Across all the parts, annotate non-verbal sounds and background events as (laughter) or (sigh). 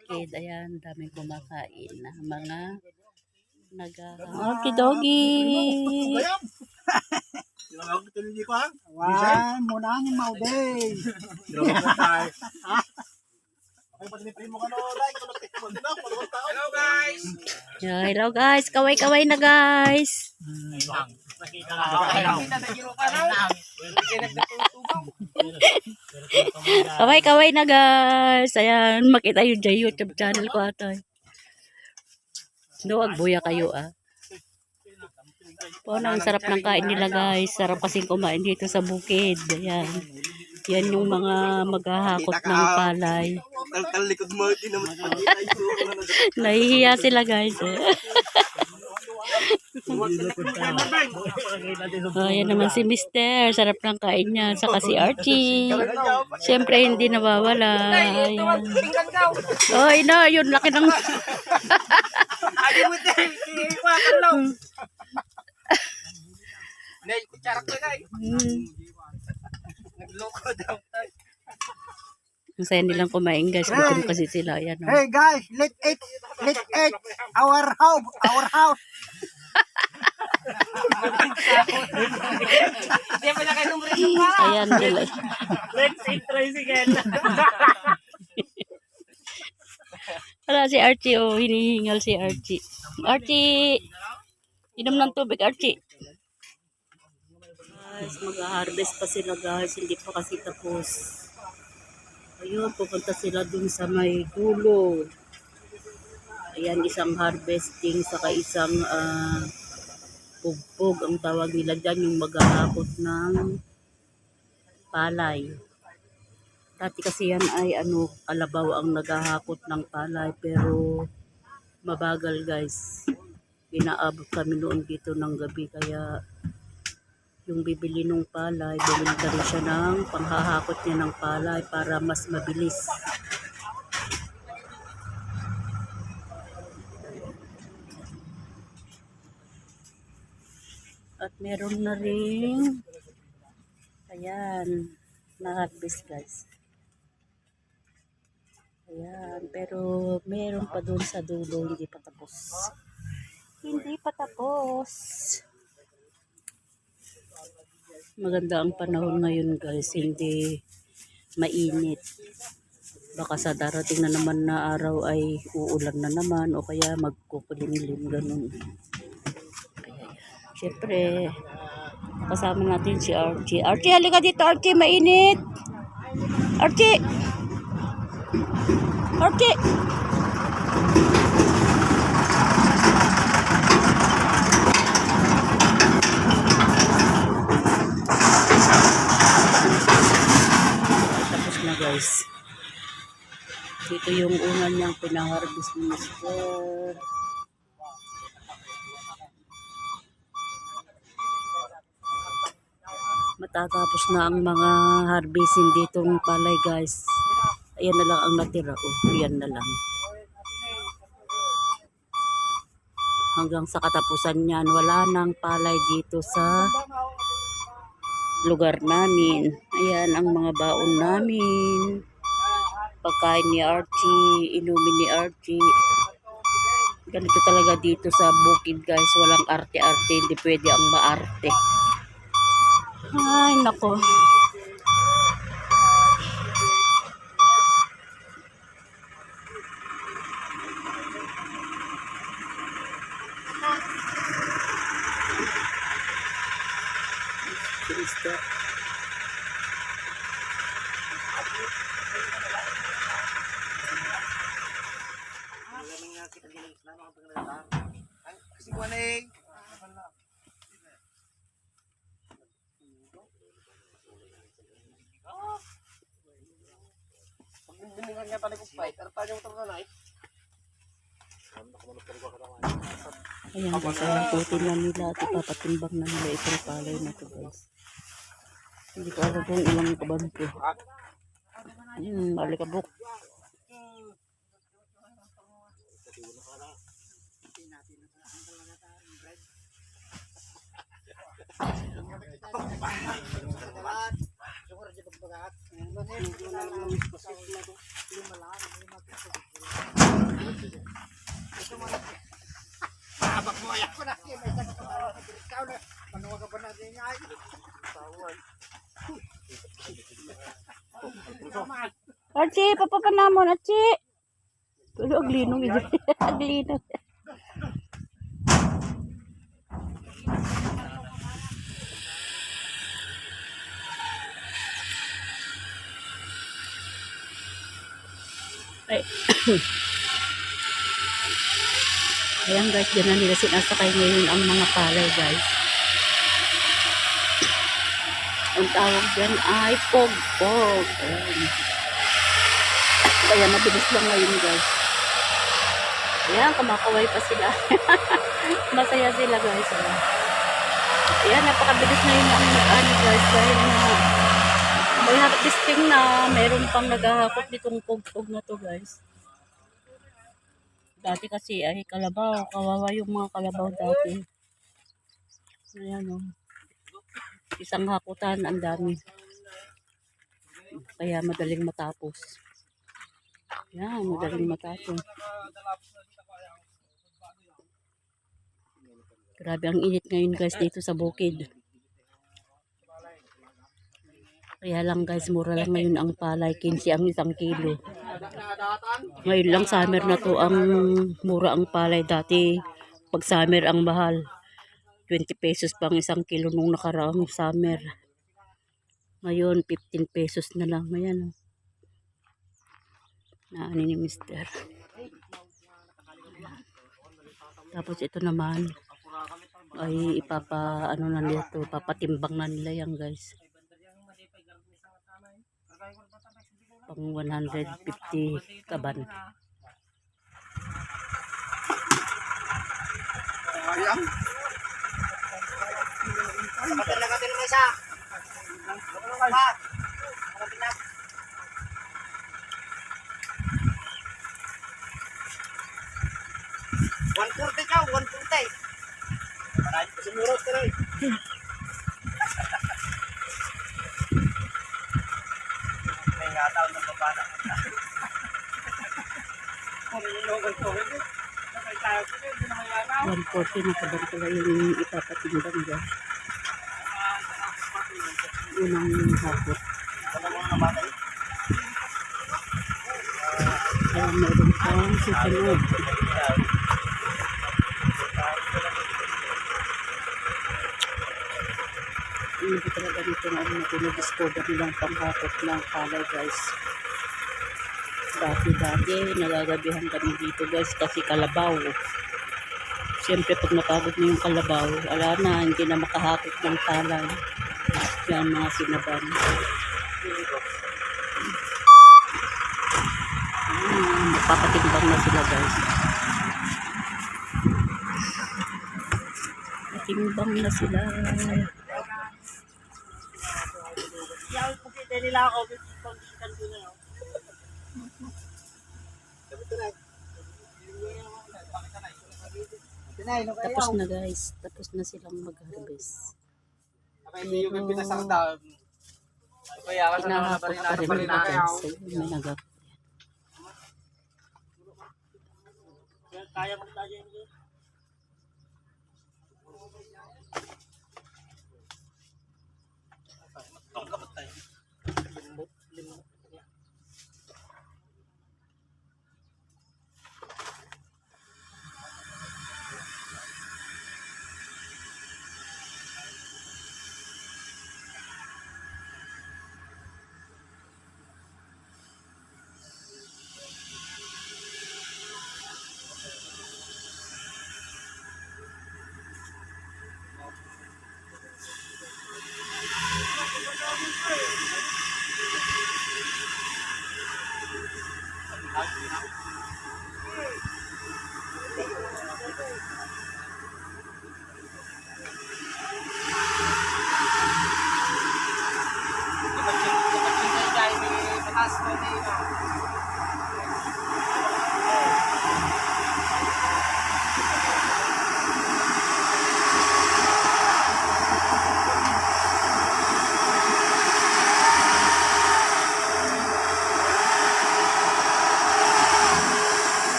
bukid. Ayan, daming kumakain na mga naga... Okay, doggy! Wan, muna ni Primo ka no, like, kung nagtikman na. Hello guys! Hello guys! Kaway-kaway na guys! Kaway-kaway na guys! Ayan, makita yun dyan YouTube channel ko atoy. Duwag buya kayo ah. Po, ang sarap ng kain nila guys. Sarap kasing kumain dito sa bukid. Ayan. Yan yung mga maghahakot ng palay. (laughs) Nahihiya sila guys. Eh. (laughs) Oh, yan naman si Mister. Sarap ng kain niya. Saka si Archie. Siyempre, hindi nawawala. Ayan. Oh, ina, yun. Laki ng... Na Hmm. Nagloko daw tayo. Ang saya nilang kumain guys. Gutom kasi sila. Ayan, oh. Hey guys, let it, let it, our house, our house. Ayan nila. Let's eat tricycle. Wala si Archie. Oh, hinihingal si Archie. Archie! Inom ng tubig, Archie. Guys, mag-harvest pa sila guys. Hindi pa kasi tapos. Ayun, pupunta sila dun sa may dulo. Ayan, isang harvesting, saka isang ah, pugpog ang tawag nila dyan, yung maghahakot ng palay. Dati kasi yan ay ano, kalabaw ang naghahakot ng palay, pero mabagal guys. Inaabot kami noon dito ng gabi, kaya yung bibili ng palay, bumili ka rin siya ng panghahakot niya ng palay para mas mabilis. At meron na rin, ayan, na-harvest guys. Ayan, pero meron pa doon sa dulo, hindi pa tapos. Hindi pa tapos. Maganda ang panahon ngayon guys, hindi mainit. Baka sa darating na naman na araw ay uulan na naman o kaya magkukulimlim ganun. Kaya, syempre, kasama natin si Archie. Archie, halika dito Archie, mainit! Archie! Archie! Tapos na guys. Dito yung una niyang pinaharbis ni Mr. Matatapos na ang mga harvesting ditong palay guys. Ayan na lang ang natira. Oh, ayan na lang. Hanggang sa katapusan niyan, wala nang palay dito sa lugar namin. Ayan ang mga baon namin. Pagkain ni Archie, inumin ni Archie. Ganito talaga dito sa bukid guys. Walang arte-arte. Hindi pwede ang maarte. Ay, nako. Na eh. Pagbibiningan nga pala kong fight, ano pa yung ito na Ayan guys, ayan putin na nila at ipapatimbang na nila itong palay na to guys. Hindi ko alam kung ilang kaban ko. Hmm, malikabok natin natin ang talaga tayo bread na kaya may tanong ka ba? Ikaw na, na din ay? Tawag. Aci, papa kenapa Aci? Tuh aglinong aja, (laughs) aglinong. Ay. Ayan guys, dyan na nila sinasakay ngayon ang mga palay guys. Ang tawag dyan ay pog-pog. Ayan. Kaya mabilis lang ngayon guys. Ayan, kumakaway pa sila. (laughs) Masaya sila guys. Ayan, Ayan napakabilis na yun ang ano guys. Dahil na may harvesting na. Meron pang naghahakot nitong pog-pog na to guys. Dati kasi ay kalabaw. Kawawa yung mga kalabaw dati. Ayan o. Isang hakutan, ang dami. Kaya madaling matapos. Yan, madaling matapos. Grabe ang init ngayon guys dito sa bukid. Kaya lang guys, mura lang ngayon ang palay. 15 ang isang kilo. Ngayon lang summer na to ang mura ang palay. Dati pag summer ang mahal. 20 pesos pang isang kilo nung nakaraang summer. Ngayon, 15 pesos na lang. Ayan. oh. Na ani ni mister. Tapos ito naman ay ipapa ano na nila to, papatimbang na nila yan guys. Pang 150 kaban. Ayang. Din mo isa. Ha? One forty ka, one forty. Pa sumurot ka rin. May ngataw ng babana. Kung nilungan ko, hindi. Nakay tayo ko, ngataw. 140 na kaban pala yung ipapatimbang dyan. Unang hapot. Ano mo namatay? Kaya meron pang susunod. Hindi dito na ano, pinadiscover nilang panghapot ng palay guys. Dati-dati, nagagabihan kami dito guys kasi kalabaw. Siyempre pag napagod na yung kalabaw, ala na, hindi na makahakot ng palay. Yan mga sinaban. Ah, magpapatimbang na sila guys. Patimbang na sila. Nila ako, pagkitan ko na no Tapos na guys. Tapos na silang mag-harvest. Yung sa naman Pinahakot pa rin nila guys. Ayun, may nagak. Kaya mo tayo yun. Tapos, tapos yung tayo ni Patas Manila.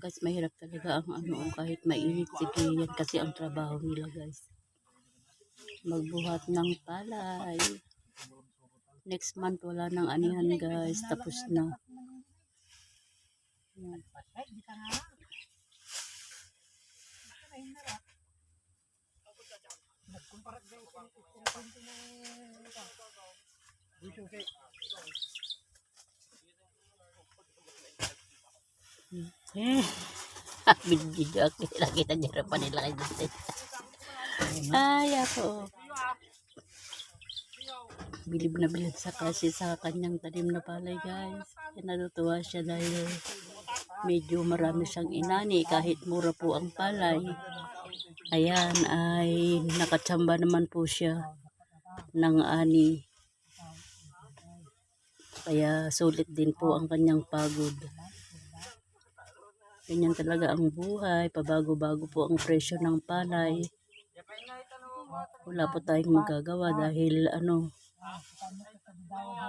Guys, mahirap talaga ang ano kahit mainit. Sige, yan kasi ang trabaho nila guys. Magbuhat ng palay. Next month wala nang anihan guys. Tapos na. Yan. Eh. Binigyan ako. Nakita niya pa nila kayo dito. Ay, ako. Bilib na bilib sa kasi sa kanyang tanim na palay, guys. Kaya natutuwa siya dahil medyo marami siyang inani kahit mura po ang palay. Ayan, ay nakatsamba naman po siya ng ani. Kaya sulit din po ang kanyang pagod. Ganyan talaga ang buhay. Pabago-bago po ang presyo ng palay. Wala po tayong magagawa dahil ano,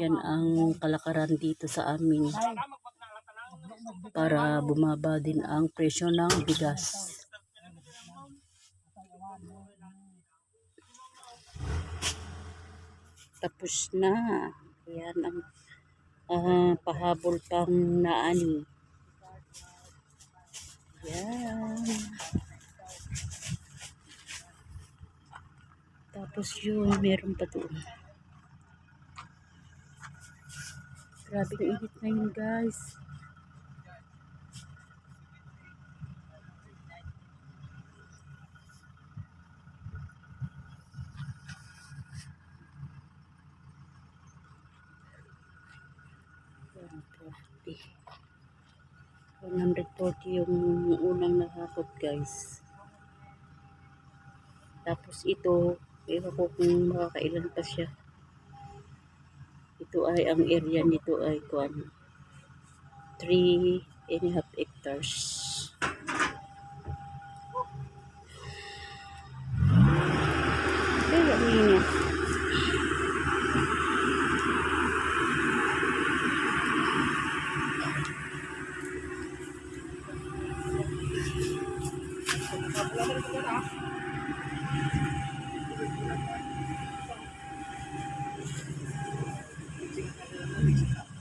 yan ang kalakaran dito sa amin para bumaba din ang presyo ng bigas. Tapos na. Yan ang ah, pahabol pang naani. Yan. Tapos yun, meron pa doon. Grabe ang init ngayon guys. Yan, 140 yung unang nakakot guys. Tapos ito, ewan ko kung makakailan pa siya. Ito ay, ang area nito ay kuan 3 and a half hectares. Hallelujah.